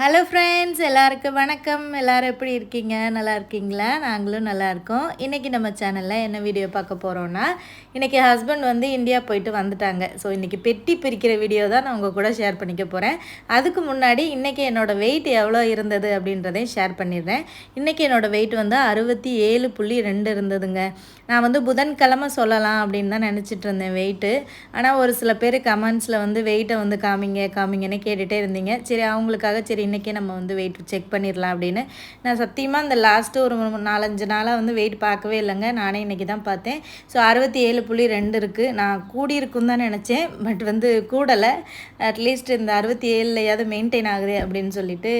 Hello friends எல்லாருக்கும் வணக்கம். எல்லாரும் எப்படி இருக்கீங்க? நல்லா இருக்கீங்களா? நாங்களும் நல்லா இருக்கோம். இன்றைக்கி நம்ம சேனலில் என்ன வீடியோ பார்க்க போகிறோன்னா இன்றைக்கி ஹஸ்பண்ட் வந்து இந்தியா போயிட்டு வந்துட்டாங்க. ஸோ இன்றைக்கி பெட்டி பிரிக்கிற வீடியோ தான் நான் உங்கள் கூட ஷேர் பண்ணிக்க போகிறேன் அதுக்கு முன்னாடி இன்றைக்கி என்னோடய வெயிட் எவ்வளோ இருந்தது அப்படின்றதையும் ஷேர் பண்ணிடுறேன். இன்றைக்கி என்னோடய வெயிட் வந்து அறுபத்தி ஏழு புள்ளி ரெண்டு இருந்ததுங்க. நான் வந்து புதன்கிழமை சொல்லலாம் அப்படின்னு தான் நினச்சிட்டு இருந்தேன் வெயிட்டு ஆனால் ஒரு சில பேர் கமெண்ட்ஸில் வந்து வெயிட்டை வந்து காமிங்க காமிங்கன்னு கேட்டுகிட்டே இருந்தீங்க. சரி அவங்களுக்காக சரி இன்றைக்கே நம்ம வந்து வெயிட் செக் பண்ணிடலாம் அப்படின்னு. நான் சத்தியமாக இந்த லாஸ்ட்டு ஒரு நாலஞ்சு நாளாக வந்து வெயிட் பார்க்கவே இல்லைங்க. நானே இன்றைக்கி தான் பார்த்தேன். ஸோ அறுபத்தி ஏழு புள்ளி ரெண்டு இருக்குது நான் கூடியிருக்கும் தான் நினச்சேன். பட் வந்து கூடலை. அட்லீஸ்ட் இந்த அறுபத்தி ஏழுலையாவது மெயின்டைன் ஆகுது அப்படின்னு சொல்லிட்டு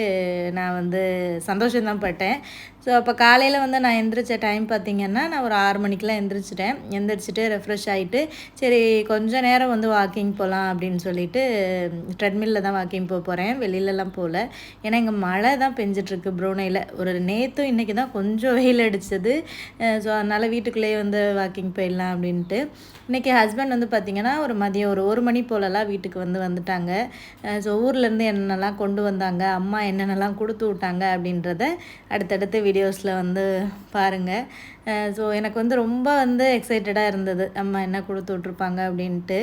நான் வந்து சந்தோஷம்தான் பட்டேன். ஸோ அப்போ காலையில் வந்து நான் எந்திரிச்ச டைம் பார்த்திங்கன்னா நான் ஒரு ஆறு மணிக்கெலாம் எந்திரிச்சிட்டேன். எந்திரிச்சிட்டு ரெஃப்ரெஷ் ஆகிட்டு சரி கொஞ்சம் நேரம் வந்து வாக்கிங் போகலாம் அப்படின்னு சொல்லிட்டு ட்ரெட்மில்லில் தான் வாக்கிங் போக போகிறேன் வெளியிலலாம் போகல ஏன்னா இங்கே மழை தான் பெஞ்சிட்ருக்கு ப்ரூனையில். ஒரு நேற்றும் இன்றைக்கி தான் கொஞ்சம் வெயில் அடித்தது ஸோ அதனால் வீட்டுக்குள்ளேயே வந்து வாக்கிங் போயிடலாம் அப்படின்ட்டு. இன்றைக்கி ஹஸ்பண்ட் வந்து பார்த்திங்கன்னா ஒரு மதியம் ஒரு ஒரு மணி போலலாம் வீட்டுக்கு வந்து வந்துட்டாங்க. ஸோ ஊர்லேருந்து என்னென்னலாம் கொண்டு வந்தாங்க அம்மா என்னென்னலாம் கொடுத்து விட்டாங்க அப்படின்றத அடுத்தடுத்து வீடியோஸில் வந்து பாருங்கள் ஸோ எனக்கு வந்து ரொம்ப வந்து எக்ஸைட்டடாக இருந்தது. அம்மா என்ன கொடுத்து விட்ருப்பாங்க அப்படின்ட்டு.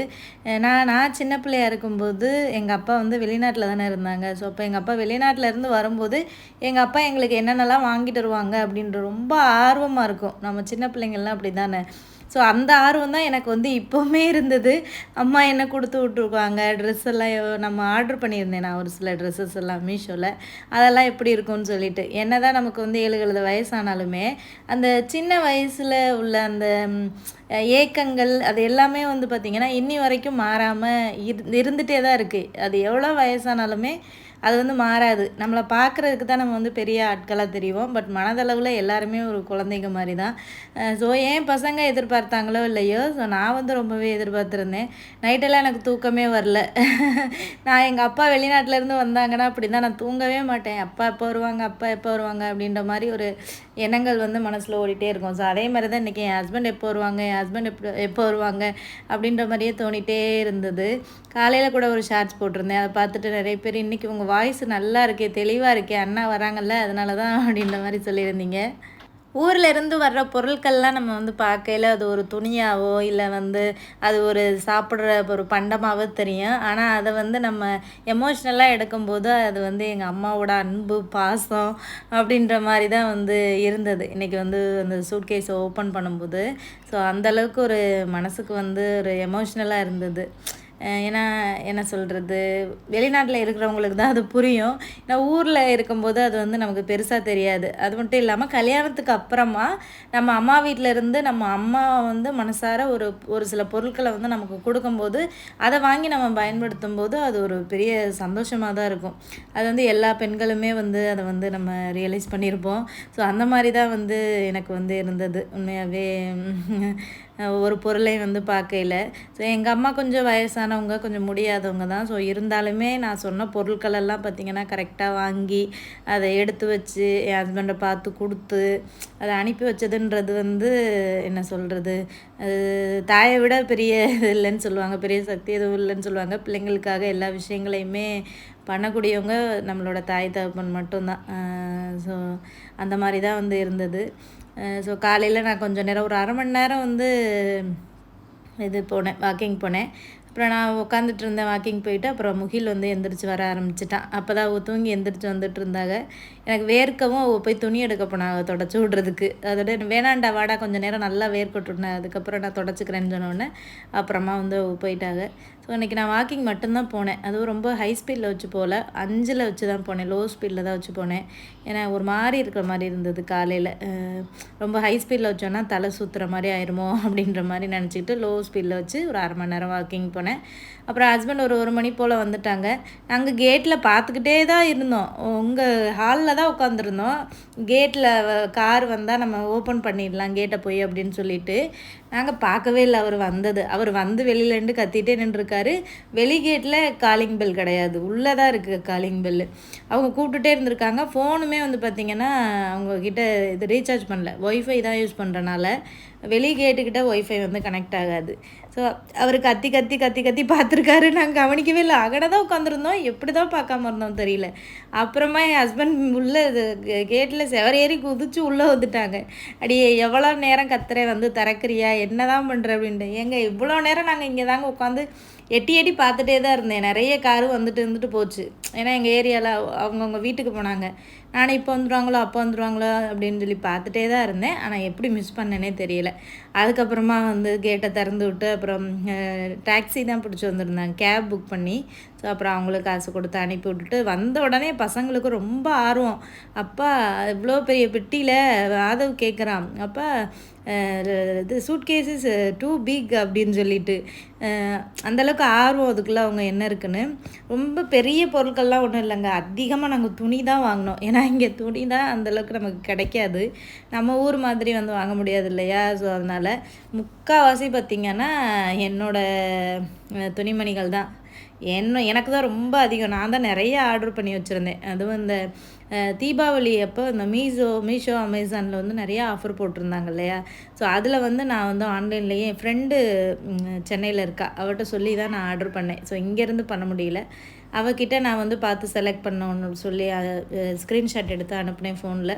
நான் நான் சின்ன பிள்ளையாக இருக்கும்போது எங்கள் அப்பா வந்து வெளிநாட்டில் தானே இருந்தாங்க. ஸோ அப்போ எங்கள் அப்பா வெளிநாட்டில் இருந்து வரும்போது எங்கள் அப்பா எங்களுக்கு என்னென்னலாம் வாங்கிட்டு வருவாங்க அப்படின்ற ரொம்ப ஆர்வமாக இருக்கும். நம்ம சின்ன பிள்ளைங்கள்லாம் அப்படி தானே ஸோ அந்த ஆர்வம் தான் எனக்கு வந்து இப்போவுமே இருந்தது. அம்மா என்ன கொடுத்து விட்ருக்காங்க ட்ரெஸ் எல்லாம் நம்ம ஆர்டர் பண்ணியிருந்தேன் நான் ஒரு சில ட்ரெஸ்ஸஸ் எல்லாம் மீஷோவில் அதெல்லாம் எப்படி இருக்கும்னு சொல்லிட்டு. என்ன தான் நமக்கு வந்து ஏழு எழுபது வயசானாலுமே அந்த சின்ன வயசில் உள்ள அந்த ஏக்கங்கள் அது எல்லாமே வந்து பார்த்திங்கன்னா இன்னி வரைக்கும் மாறாமல் இருந்துகிட்டே தான் இருக்குது அது எவ்வளோ வயசானாலுமே அது வந்து மாறாது. நம்மளை பார்க்குறதுக்கு தான் நம்ம வந்து பெரிய ஆட்களாக தெரியும் பட் மனதளவில் எல்லாருமே ஒரு குழந்தைங்க மாதிரி தான் ஸோ ஏன் பசங்க எதிர்பார்த்தாங்களோ இல்லையோ ஸோ நான் வந்து ரொம்பவே எதிர்பார்த்துருந்தேன். நைட்டெல்லாம் எனக்கு தூக்கமே வரல. நான் எங்கள் அப்பா வெளிநாட்டிலேருந்து வந்தாங்கன்னா அப்படி தான் நான் தூங்கவே மாட்டேன். அப்பா எப்போ வருவாங்க அப்பா எப்போ வருவாங்க அப்படின்ற மாதிரி ஒரு எண்ணங்கள் வந்து மனசில் ஓடிட்டே இருக்கும். ஸோ அதே மாதிரி தான் இன்றைக்கி என் ஹஸ்பண்ட் எப்போ வருவாங்க என் ஹஸ்பண்ட் எப்போ எப்போ வருவாங்க அப்படின்ற மாதிரியே தோணிகிட்டே இருந்தது. காலையில் கூட ஒரு ஷார்ட்ஸ் போட்டிருந்தேன். அதை பார்த்துட்டு நிறைய பேர் இன்றைக்கி உங்கள் வாய்ஸ் நல்லா இருக்கே தெளிவாக இருக்கே அண்ணா வராங்கல்ல அதனால தான் அப்படின்ற மாதிரி சொல்லியிருந்தீங்க. ஊரில் இருந்து வர்ற பொருட்கள்லாம் நம்ம வந்து பார்க்கையில் அது ஒரு துணியாவோ இல்லை வந்து அது ஒரு சாப்பிட்ற ஒரு பண்டமாகவோ தெரியும். ஆனால் அதை வந்து நம்ம எமோஷ்னலாக எடுக்கும்போது அது வந்து எங்கள் அம்மாவோட அன்பு பாசம் அப்படின்ற மாதிரி தான் வந்து இருந்தது. இன்றைக்கி வந்து அந்த சூட்கேஸை ஓப்பன் பண்ணும்போது. ஸோ அந்தளவுக்கு ஒரு மனசுக்கு வந்து ஒரு எமோஷ்னலாக இருந்தது. ஏன்னா என்ன சொல்கிறது வெளிநாட்டில் இருக்கிறவங்களுக்கு தான் அது புரியும். ஏன்னா ஊரில் இருக்கும்போது அது வந்து நமக்கு பெருசாக தெரியாது. அது மட்டும் இல்லாமல் கல்யாணத்துக்கு அப்புறமா நம்ம அம்மா வீட்டில் இருந்து நம்ம அம்மா வந்து மனசார ஒரு ஒரு சில பொருட்களை வந்து நமக்கு கொடுக்கும்போது அதை வாங்கி நம்ம பயன்படுத்தும் போது அது ஒரு பெரிய சந்தோஷமாக தான் இருக்கும். அது வந்து எல்லா பெண்களுமே வந்து அதை வந்து நம்ம ரியலைஸ் பண்ணியிருப்போம். ஸோ அந்த மாதிரி தான் வந்து எனக்கு வந்து இருந்தது. உண்மையாகவே ஒரு பொருளை வந்து பார்க்கையில். ஸோ எங்கள் அம்மா கொஞ்சம் வயசானவங்க கொஞ்சம் முடியாதவங்க தான். ஸோ இருந்தாலுமே நான் சொன்ன பொருட்கள் எல்லாம் பார்த்திங்கன்னா கரெக்டாக வாங்கி அதை எடுத்து வச்சு என் ஹஸ்பண்டை பார்த்து கொடுத்து அதை அனுப்பி வச்சதுன்றது வந்து என்ன சொல்கிறது தாயை விட பெரிய இது இல்லைன்னு சொல்லுவாங்க. பெரிய சக்தி எதுவும் இல்லைன்னு சொல்லுவாங்க. பிள்ளைங்களுக்காக எல்லா விஷயங்களையுமே பண்ணக்கூடியவங்க நம்மளோட தாய் தகப்பன் மட்டும்தான். ஸோ அந்த மாதிரி தான் வந்து இருந்தது. ஸோ காலையில் நான் கொஞ்சம் நேரம் ஒரு அரை மணி நேரம் வந்து இது போனேன் வாக்கிங் போனேன். அப்புறம் நான் உட்காந்துட்டு இருந்தேன் வாக்கிங் போயிட்டு அப்புறம் முகில் வந்து எந்திரிச்சு வர ஆரம்பிச்சிட்டான். அப்போ தான் தூங்கி எந்திரிச்சு வந்துட்டு இருந்தாங்க. எனக்கு வேர்க்கவும் போய் துணி எடுக்க போனாங்க தொடச்சி விட்றதுக்கு. அதோட வேணாண்டா வாடா கொஞ்சம் நேரம் நல்லா வேர்க்கட்டுனேன் அதுக்கப்புறம் நான் தொடச்சிக்கிறேன்னு சொன்னோடனே அப்புறமா வந்து போயிட்டாங்க. ஸோ இன்றைக்கி நான் வாக்கிங் மட்டும்தான் போனேன். அதுவும் ரொம்ப ஹை ஸ்பீடில் வச்சு போகல. அஞ்சில் வச்சு தான் போனேன் லோ ஸ்பீடில் தான் வச்சு போனேன். ஏன்னா ஒரு மாதிரி இருக்கிற மாதிரி இருந்தது காலையில். ரொம்ப ஹை ஸ்பீடில் வச்சோன்னா தலை சுற்றுற மாதிரி ஆயிருமோ? அப்படின்ற மாதிரி நினச்சிக்கிட்டு லோ ஸ்பீடில் வச்சு ஒரு அரை மணி நேரம் வாக்கிங் போனேன். அப்புறம் ஹஸ்பண்ட் ஒரு ஒரு மணி போல் வந்துட்டாங்க. நாங்கள் கேட்டில் பார்த்துக்கிட்டே தான் இருந்தோம். உங்கள் ஹாலில் தான் உட்காந்துருந்தோம் கேட்டில் கார் வந்தால் நம்ம ஓப்பன் பண்ணிடலாம் கேட்டை போய் அப்படின்னு சொல்லிட்டு. நாங்கள் பார்க்கவே இல்லை. அவர் வந்தது. அவர் வந்து வெளியிலேருந்து கத்திட்டே நின்றுருக்காரு. வெளி கேட்டில் காலிங் பெல் கிடையாது. உள்ளே தான் இருக்குது காலிங் பெல்லு அவங்க கூப்பிட்டுட்டே இருந்திருக்காங்க. ஃபோனுமே வந்து பார்த்திங்கன்னா அவங்கக்கிட்ட இது ரீசார்ஜ் பண்ணல. ஒய்ஃபை தான் யூஸ் பண்ணுறனால வெளி கேட்டுக்கிட்ட ஒய்ஃபை வந்து கனெக்ட் ஆகாது. ஸோ அவர் கத்தி கத்தி கத்தி கத்தி பார்த்துருக்காரு. நாங்கள் கவனிக்கவே இல்லை. அகட தான் உட்காந்துருந்தோம் எப்படி தான் பார்க்காம இருந்தோம் தெரியல. அப்புறமா என் ஹஸ்பண்ட் உள்ளே கேட்டில் செவரேறி குதிச்சு உள்ளே வந்துட்டாங்க. அடி எவ்வளோ நேரம் கத்துறே வந்து திறக்கிறியா? என்ன தான் பண்ணுற அப்படின்ட்டு. ஏங்க இவ்வளோ நேரம் நாங்கள் இங்கே தாங்க உட்காந்து எட்டி எட்டி பார்த்துட்டே தான் இருந்தேன். நிறைய காரு வந்துட்டு இருந்துட்டு போச்சு. ஏன்னா எங்கள் ஏரியாவில் அவங்கவுங்க வீட்டுக்கு போனாங்க. நான் இப்போ வந்துடுவாங்களோ அப்போ வந்துடுவாங்களோ அப்படின்னு சொல்லி பார்த்துட்டே தான் இருந்தேன். ஆனால் எப்படி மிஸ் பண்ணேனே தெரியல. அதுக்கப்புறமா வந்து கேட்டை திறந்து விட்டு அப்புறம் டாக்ஸி தான் பிடிச்சி வந்திருந்தாங்க. கேப் புக் பண்ணி ஸோ அப்புறம் அவங்களுக்கு காசு கொடுத்து அனுப்பி விட்டுட்டு வந்த உடனே பசங்களுக்கு ரொம்ப ஆர்வம். அப்பா இவ்வளோ பெரிய பெட்டியில் ஆதவ் கேட்குறான் அப்பா இது சூட்கேஸஸ் டூ பிக் அப்படின்னு சொல்லிட்டு. அந்தளவுக்கு ஆர்வம் அதுக்குள்ளே அவங்க என்ன இருக்குன்னு. ரொம்ப பெரிய பொருட்கள்லாம் ஒன்றும் இல்லைங்க. அதிகமாக நாங்கள் துணி தான் வாங்கினோம். ஏன்னா இங்கே துணி தான் அந்தளவுக்கு நமக்கு கிடைக்காது. நம்ம ஊர் மாதிரி வந்து வாங்க முடியாது இல்லையா? ஸோ அதனால் முக்கால்வாசி பார்த்திங்கன்னா என்னோடய துணிமணிகள் தான். என்ன எனக்கு தான் ரொம்ப அதிகம். நான் தான் நிறைய ஆர்டர் பண்ணி வச்சுருந்தேன். அதுவும் இந்த தீபாவளி அப்போ இந்த மீஷோ மீஷோ அமேசானில் வந்து நிறையா ஆஃபர் போட்டிருந்தாங்க இல்லையா? ஸோ அதில் வந்து நான் வந்து ஆன்லைன்லேயே என் ஃப்ரெண்டு சென்னையில் இருக்கா. அவர்கிட்ட சொல்லி தான் நான் ஆர்டர் பண்ணேன். ஸோ இங்கேருந்து பண்ண முடியல. அவகிட்ட நான் வந்து பார்த்து செலக்ட் பண்ணணும்னு சொல்லி ஸ்க்ரீன்ஷாட் எடுத்து அனுப்புனேன் ஃபோனில்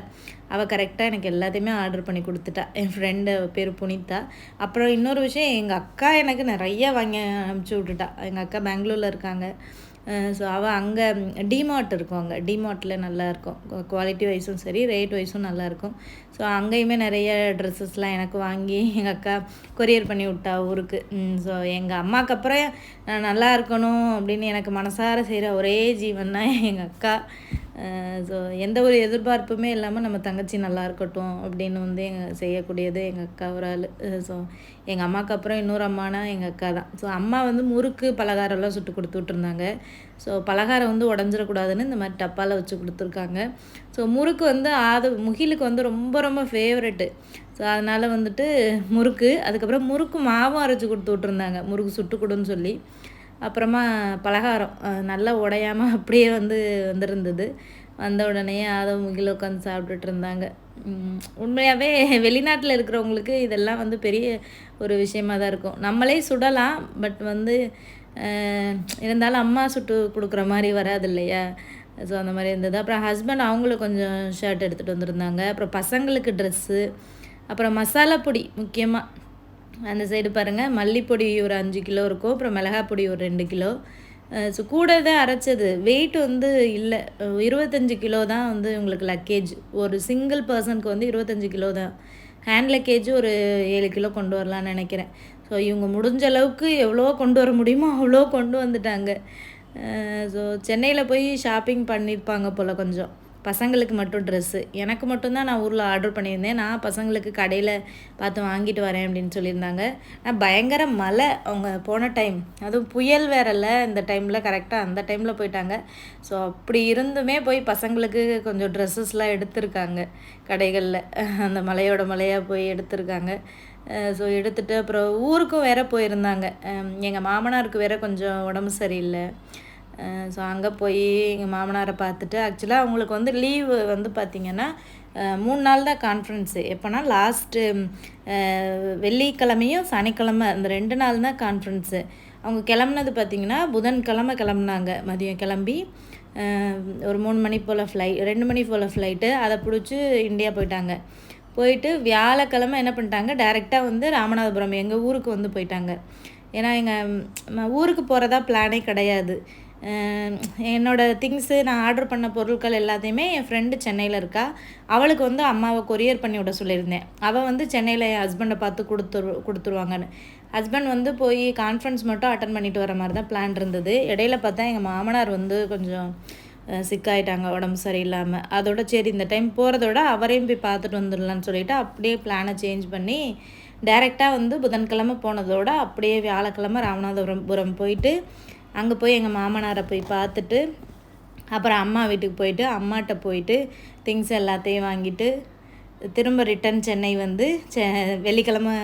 அவள் கரெக்டாக எனக்கு எல்லாத்தையுமே ஆர்டர் பண்ணி கொடுத்துட்டா. என் ஃப்ரெண்டு பேர் புனிதா. அப்புறம் இன்னொரு விஷயம் எங்கள் அக்கா எனக்கு நிறைய வாங்கி அனுப்பிச்சி விட்டுட்டா. எங்கள் அக்கா பெங்களூரில் இருக்காங்க. ஸோ அவள் அங்கே டிமார்ட் இருக்கும் அங்கே. டிமார்ட்டில் நல்லாயிருக்கும் குவாலிட்டி வைஸும் சரி ரேட் வைஸும் நல்லாயிருக்கும் ஸோ அங்கேயுமே நிறைய ட்ரெஸ்ஸஸ்லாம் எனக்கு வாங்கி எங்கள் அக்கா கொரியர் பண்ணி விட்டா ஊருக்கு. ஸோ எங்கள் அம்மாவுக்கு அப்புறம் நான் நல்லா இருக்கணும் அப்படின்னு எனக்கு மனசார செய்கிற ஒரே ஜீவன் தான் எங்கள் அக்கா. ஸோ எந்த ஒரு எதிர்பார்ப்புமே இல்லாமல் நம்ம தங்கச்சி நல்லா இருக்கட்டும் அப்படின்னு வந்து எங்கள் செய்யக்கூடியது எங்கள் அக்கா ஒரு ஆள். ஸோ எங்கள் அம்மாவுக்கு அப்புறம் இன்னொரு அம்மானா எங்கள் அக்கா தான். ஸோ அம்மா வந்து முறுக்கு பலகாரம்லாம் சுட்டு கொடுத்து விட்ருந்தாங்க ஸோ பலகாரம் வந்து உடஞ்சிடக்கூடாதுன்னு இந்த மாதிரி டப்பாவில் வச்சு கொடுத்துருக்காங்க. ஸோ முறுக்கு வந்து ஆது முகிலுக்கு வந்து ரொம்ப ரொம்ப ஃபேவரெட்டு ஸோ அதனால் வந்துட்டு முறுக்கு அதுக்கப்புறம் முறுக்கு மாவும் அரைச்சி கொடுத்து விட்ருந்தாங்க முறுக்கு சுட்டு கொடுன்னு சொல்லி. அப்புறமா பலகாரம். நல்லா உடையாமல் அப்படியே வந்து வந்திருந்தது. வந்த உடனே அதை முகில் உட்காந்து சாப்பிட்டுட்டு இருந்தாங்க. உண்மையாகவே வெளிநாட்டில் இருக்கிறவங்களுக்கு இதெல்லாம் வந்து பெரிய ஒரு விஷயமாக தான் இருக்கும். நம்மளே சுடலாம் பட் வந்து இருந்தாலும் அம்மா சுட்டு கொடுக்குற மாதிரி வராது இல்லையா? ஸோ அந்த மாதிரி இருந்தது. அப்புறம் ஹஸ்பண்ட் அவங்களும் கொஞ்சம் ஷர்ட் எடுத்துகிட்டு வந்திருந்தாங்க. அப்புறம் பசங்களுக்கு ட்ரெஸ்ஸு அப்புறம் மசாலா பொடி முக்கியமாக அந்த சைடு பாருங்கள் மல்லிப்பொடி ஒரு அஞ்சு கிலோ இருக்கும். அப்புறம் மிளகா பொடி ஒரு ரெண்டு கிலோ. ஸோ கூட தான் அரைச்சது. வெயிட் வந்து இல்லை. இருபத்தஞ்சி கிலோ தான் வந்து உங்களுக்கு லக்கேஜ் ஒரு சிங்கிள் பர்சனுக்கு வந்து இருபத்தஞ்சி கிலோ தான். ஹேண்ட் லக்கேஜ் ஒரு ஏழு கிலோ கொண்டு வரலான்னு நினைக்கிறேன். ஸோ இவங்க முடிஞ்ச அளவுக்கு எவ்வளோ கொண்டு வர முடியுமோ அவ்வளோ கொண்டு வந்துட்டாங்க. ஸோ சென்னையில் போய் ஷாப்பிங் பண்ணியிருப்பாங்க போல் கொஞ்சம். பசங்களுக்கு மட்டும் ட்ரெஸ்ஸு எனக்கு மட்டும்தான் நான் ஊரில் ஆர்டர் பண்ணியிருந்தேன். நான் பசங்களுக்கு கடையில் பார்த்து வாங்கிட்டு வரேன் அப்படின்னு சொல்லியிருந்தாங்க. நான் பயங்கர மழை அவங்க போன டைம் அதுவும் புயல் வேறல்ல இந்த டைமில் கரெக்டாக அந்த டைமில் போயிட்டாங்க. ஸோ அப்படி இருந்துமே போய் பசங்களுக்கு கொஞ்சம் ட்ரெஸ்ஸஸ்லாம் எடுத்திருக்காங்க கடைகளில். அந்த மலையோட மலையாக போய் எடுத்திருக்காங்க. ஸோ எடுத்துகிட்டு அப்புறம் ஊருக்கும் வேற போயிருந்தாங்க. எங்கள் மாமனாருக்கு வேற கொஞ்சம் உடம்பு சரியில்லை. ஸோ அங்கே போய் எங்கள் மாமனாரை பார்த்துட்டு ஆக்சுவலாக அவங்களுக்கு வந்து லீவு வந்து பார்த்திங்கன்னா மூணு நாள் தான் கான்ஃபரன்ஸு எப்போனா லாஸ்ட்டு வெள்ளிக்கிழமையும் சனிக்கிழமை அந்த ரெண்டு நாள் தான் கான்ஃபரன்ஸு அவங்க கிளம்புனது பார்த்திங்கன்னா புதன்கிழமை கிளம்புனாங்க. மதியம் கிளம்பி ஒரு மூணு மணி போல் ஃப்ளை ரெண்டு மணி போல் ஃப்ளைட்டு அதை பிடிச்சி இந்தியா போயிட்டாங்க. போயிட்டு வியாழக்கிழமை என்ன பண்ணிட்டாங்க? டேரெக்டாக வந்து ராமநாதபுரம் எங்கள் ஊருக்கு வந்து போயிட்டாங்க. ஏன்னா எங்கள் ஊருக்கு போகிறதா பிளானே கிடையாது. என்னோடய திங்ஸு நான் ஆர்டர் பண்ண பொருட்கள் எல்லாத்தையுமே என் ஃப்ரெண்டு சென்னையில் இருக்கா. அவளுக்கு வந்து அம்மாவை கொரியர் பண்ணி விட சொல்லியிருந்தேன். அவள் வந்து சென்னையில் என் ஹஸ்பண்டை பார்த்து கொடுத்துரு கொடுத்துருவாங்கன்னு. ஹஸ்பண்ட் வந்து போய் கான்ஃபரன்ஸ் மட்டும் அட்டன் பண்ணிட்டு வர மாதிரி தான் பிளான் இருந்தது. இடையில பார்த்தா எங்கள் மாமனார் வந்து கொஞ்சம் சிக்காயிட்டாங்க உடம்பு சரியில்லாமல் அதோட சரி இந்த டைம் போகிறதோட அவரையும் போய் பார்த்துட்டு வந்துடலான்னு சொல்லிவிட்டு அப்படியே பிளானை சேஞ்ச் பண்ணி டைரெக்டாக வந்து புதன்கிழமை போனதோட அப்படியே வியாழக்கிழமை ராமநாதபுரம் போயிட்டு அங்கே போய் எங்கள் மாமனாரை போய் பார்த்துட்டு அப்புறம் அம்மா வீட்டுக்கு போயிட்டு அம்மாட்ட போயிட்டு திங்ஸ் எல்லாத்தையும் வாங்கிட்டு திரும்ப ரிட்டன் சென்னை வந்து செ வெள்ளிக்கிழமை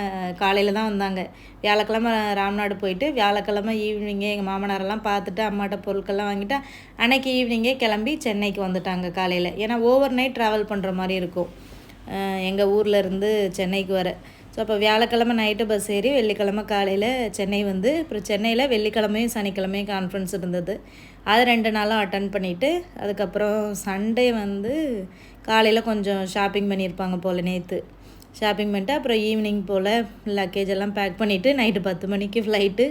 காலையில் தான் வந்தாங்க. வியாழக்கிழமை ராம்நாடு போயிட்டு வியாழக்கிழமை ஈவினிங்கே எங்கள் மாமனாரெல்லாம் பார்த்துட்டு அம்மாட்ட பொருட்கள்லாம் வாங்கிட்டு அன்னைக்கு ஈவினிங்கே கிளம்பி சென்னைக்கு வந்துட்டாங்க காலையில். ஏன்னா ஓவர் நைட் ட்ராவல் பண்ணுற மாதிரி இருக்கும். எங்கள் ஊரில் இருந்து சென்னைக்கு வர. ஸோ அப்போ வியாழக்கிழமை நைட்டு பஸ் ஏறி வெள்ளிக்கிழமை காலையில் சென்னை வந்து அப்புறம் சென்னையில் வெள்ளிக்கிழமையும் சனிக்கிழமையும் கான்ஃபரன்ஸ் இருந்தது. அதை ரெண்டு நாளும் அட்டன் பண்ணிவிட்டு அதுக்கப்புறம் சண்டே வந்து காலையில் கொஞ்சம் ஷாப்பிங் பண்ணியிருப்பாங்க போல் நேற்று ஷாப்பிங் பண்ணிட்டு அப்புறம் ஈவினிங் போல் லக்கேஜ் எல்லாம் பேக் பண்ணிவிட்டு நைட்டு பத்து மணிக்கு ஃப்ளைட்டு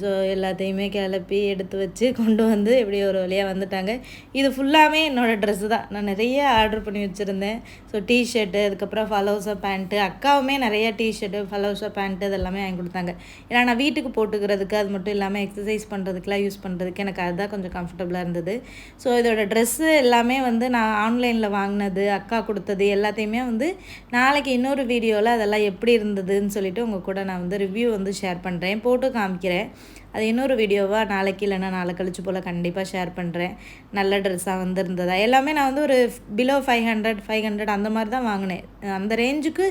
ஸோ எல்லாத்தையுமே கிளப்பி எடுத்து வச்சு கொண்டு வந்து எப்படி ஒரு வழியாக வந்துட்டாங்க. இது ஃபுல்லாகவே என்னோடய ட்ரெஸ்ஸு தான். நான் நிறைய ஆர்டர் பண்ணி வச்சுருந்தேன். ஸோ டிஷர்ட்டு அதுக்கப்புறம் ஃபலோசா பேண்ட்டு அக்காவுமே நிறைய டிஷர்ட்டு ஃபலோசா பேண்ட்டு இதெல்லாமே வாங்கி கொடுத்தாங்க. ஏன்னா நான் வீட்டுக்கு போட்டுக்கிறதுக்கு அது மட்டும் இல்லாமல் எக்ஸசைஸ் பண்ணுறதுக்குலாம் யூஸ் பண்ணுறதுக்கு எனக்கு அதுதான் கொஞ்சம் கம்ஃபர்டபுளாக இருந்தது. ஸோ இதோட ட்ரெஸ்ஸு எல்லாமே வந்து நான் ஆன்லைனில் வாங்கினது அக்கா கொடுத்தது எல்லாத்தையுமே வந்து நாளைக்கு இன்னொரு வீடியோவில் அதெல்லாம் எப்படி இருந்ததுன்னு சொல்லிட்டு உங்கள் கூட நான் வந்து ரிவ்யூ வந்து ஷேர் பண்ணுறேன் போட்டு காமிக்கிறேன். காமிக்கிறேன் அது இன்னொரு வீடியோவாக நாளைக்கு இல்லைன்னா நாளை கழிச்சு போல் கண்டிப்பாக ஷேர் பண்ணுறேன் நல்ல ட்ரெஸ்ஸாக வந்திருந்ததா. எல்லாமே நான் வந்து ஒரு below five hundred five hundred அந்த மாதிரி தான் வாங்கினேன். அந்த ரேஞ்சுக்கு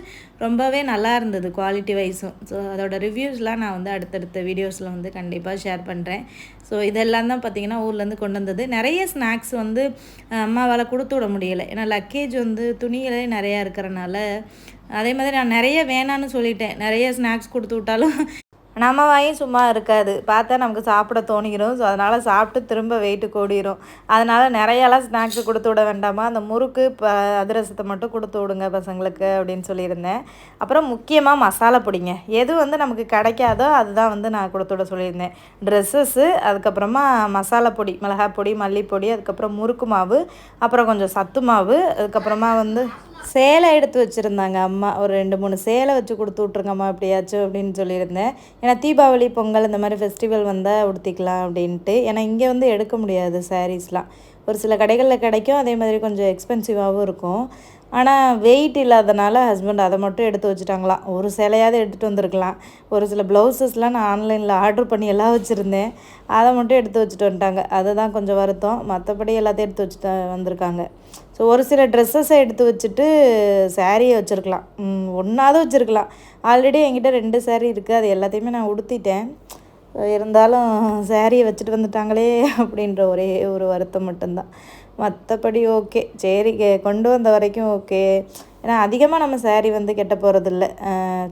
ரொம்பவே நல்லா இருந்தது குவாலிட்டி வைஸும் ஸோ அதோட ரிவ்யூஸ்லாம் நான் வந்து அடுத்தடுத்த வீடியோஸில் வந்து கண்டிப்பாக ஷேர் பண்ணுறேன் ஸோ இதெல்லாம் தான் பார்த்திங்கன்னா ஊர்லேருந்து கொண்டு வந்தது. நிறைய ஸ்நாக்ஸ் வந்து அம்மாவால் கொடுத்து விட முடியலை. ஏன்னா லக்கேஜ் வந்து துணிகளே நிறையா இருக்கிறனால அதே மாதிரி நான் நிறைய வேணான்னு சொல்லிட்டேன். நிறைய ஸ்நாக்ஸ் கொடுத்து விட்டாலும் நம்ம வாயும் சும்மா இருக்காது. பார்த்தா நமக்கு சாப்பிட தோணிடும் ஸோ அதனால் சாப்பிட்டு திரும்ப வெயிட்டு கூடிரும். அதனால் நிறையாலாம் ஸ்நாக்ஸ் கொடுத்து விட வேண்டாமா? அந்த முறுக்கு ப அதிரசத்தை மட்டும் கொடுத்து விடுங்க பசங்களுக்கு அப்படின்னு சொல்லியிருந்தேன். அப்புறம் முக்கியமாக மசாலா பொடிங்க. எது வந்து நமக்கு கிடைக்காதோ அதுதான் வந்து நான் கொடுத்து விட சொல்லியிருந்தேன். ட்ரெஸ்ஸஸ்ஸு அதுக்கப்புறமா மசாலா பொடி மிளகாய் பொடி மல்லிப்பொடி அதுக்கப்புறம் முறுக்கு மாவு அப்புறம் கொஞ்சம் சத்து மாவு அதுக்கப்புறமா வந்து சேலை எடுத்து வச்சுருந்தாங்க அம்மா. ஒரு ரெண்டு மூணு சேலை வச்சு கொடுத்து விட்ருங்கம்மா எப்படியாச்சும் அப்படின்னு சொல்லியிருந்தேன். ஏன்னா தீபாவளி பொங்கல் இந்த மாதிரி ஃபெஸ்டிவல் வந்தால் உடுத்திக்கலாம் அப்படின்ட்டு. ஏன்னா இங்கே வந்து எடுக்க முடியாது சாரீஸ்லாம் ஒரு சில கடைகளில் கிடைக்கும் அதே மாதிரி கொஞ்சம் எக்ஸ்பென்சிவாகவும் இருக்கும். ஆனால் வெயிட் இல்லாதனால ஹஸ்பண்ட் அதை மட்டும் எடுத்து வச்சுட்டாங்களாம். ஒரு சிலையாவது எடுத்துகிட்டு வந்திருக்கலாம். ஒரு சில ப்ளவுசஸ்லாம் நான் ஆன்லைனில் ஆர்டர் பண்ணி எல்லாம் வச்சுருந்தேன். அதை மட்டும் எடுத்து வச்சுட்டு வந்துட்டாங்க. அதுதான் கொஞ்சம் வருத்தம். மற்றபடி எல்லாத்தையும் எடுத்து வச்சுட்டு வந்திருக்காங்க. ஸோ ஒரு சில ட்ரெஸ்ஸஸை எடுத்து வச்சுட்டு சாரியை வச்சுருக்கலாம். ஒன்றாவது வச்சுருக்கலாம். ஆல்ரெடி என்கிட்ட ரெண்டு சாரீ இருக்குது அது எல்லாத்தையுமே நான் உடுத்திட்டேன். இருந்தாலும் சேரீயை வச்சுட்டு வந்துட்டாங்களே அப்படின்ற ஒரே ஒரு வருத்தம் மட்டும்தான். மற்றபடி ஓகே சரி கொண்டு வந்த வரைக்கும் ஓகே ஏன்னா அதிகமாக நம்ம சாரீ வந்து கெட்ட போகிறதில்ல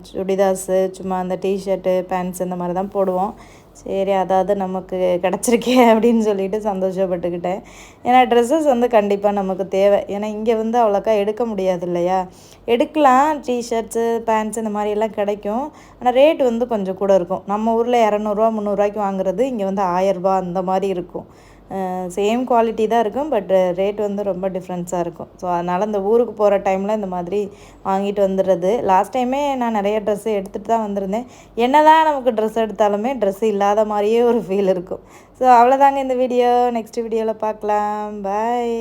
சுடிதாஸு சும்மா அந்த டிஷர்ட்டு பேண்ட்ஸ் இந்த மாதிரி தான் போடுவோம். சரி அதாவது நமக்கு கிடச்சிருக்கே அப்படின்னு சொல்லிட்டு சந்தோஷப்பட்டுக்கிட்டேன். ஏன்னா ட்ரெஸ்ஸஸ் வந்து கண்டிப்பாக நமக்கு தேவை. ஏன்னா இங்கே வந்து அவ்வளோக்கா எடுக்க முடியாது இல்லையா? எடுக்கலாம். டிஷர்ட்ஸு பேண்ட்ஸ் இந்த மாதிரி எல்லாம் கிடைக்கும். ஆனால் ரேட் வந்து கொஞ்சம் கூட இருக்கும். நம்ம ஊரில் இரநூறுவா முந்நூறுரூவாய்க்கு வாங்குறது இங்கே வந்து ஆயரூபா அந்த மாதிரி இருக்கும். சேம் குவாலிட்டி தான் இருக்கும் பட் ரேட் வந்து ரொம்ப டிஃப்ரென்ஸாக இருக்கும். ஸோ அதனால் இந்த ஊருக்கு போகிற டைமில் இந்த மாதிரி வாங்கிட்டு வந்துடுறது. லாஸ்ட் டைமே நான் நிறைய ட்ரெஸ்ஸு எடுத்துகிட்டு தான் வந்திருந்தேன். என்ன தான் நமக்கு ட்ரெஸ் எடுத்தாலுமே ட்ரெஸ் இல்லாத மாதிரியே ஒரு ஃபீல் இருக்கும். ஸோ அவ்வளோதாங்க இந்த வீடியோ நெக்ஸ்ட் வீடியோவில் பார்க்கலாம். பாய்